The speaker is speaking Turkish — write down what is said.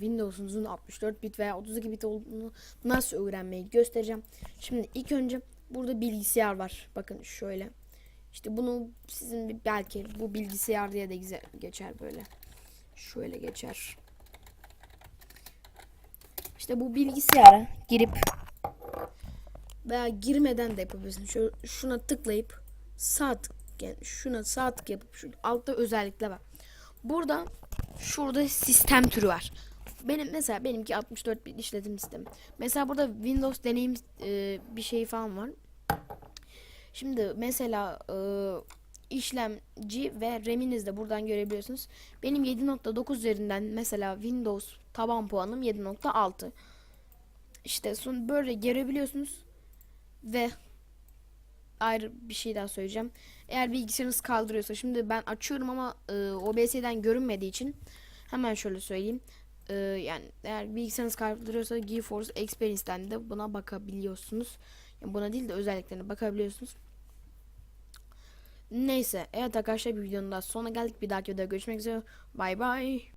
Windows'unuzun 64 bit veya 32 bit olduğunu nasıl öğrenmeyi göstereceğim. Şimdi ilk önce burada bilgisayar var. Bakın şöyle. İşte bunu sizin belki bu bilgisayar diye de güzel geçer böyle. Şöyle geçer. İşte bu bilgisayara girip veya girmeden de yapabilirsin. Şöyle şuna tıklayıp sağ tık yani şuna sağ tık yapıp şu altta özellikle var. Burada şurada sistem türü var. Benim mesela benimki 64 bit işletim sistemi. Mesela burada Windows deneyim e, bir şey falan var. Şimdi mesela e, işlemci ve RAM'iniz de buradan görebiliyorsunuz. Benim 7.9 üzerinden mesela Windows taban puanım 7.6. İşte son böyle görebiliyorsunuz ve ayrı bir şey daha söyleyeceğim. Eğer bilgisayarınız kaldırıyorsa şimdi ben açıyorum ama e, OBS'den görünmediği için hemen şöyle söyleyeyim. E, yani eğer bilgisayarınız kaldırıyorsa GeForce Experience'den de buna bakabiliyorsunuz. Yani buna değil de özelliklerine bakabiliyorsunuz. Neyse evet arkadaşlar bir videonun daha sonuna geldik. Bir dahaki videoda görüşmek üzere. Bay bay.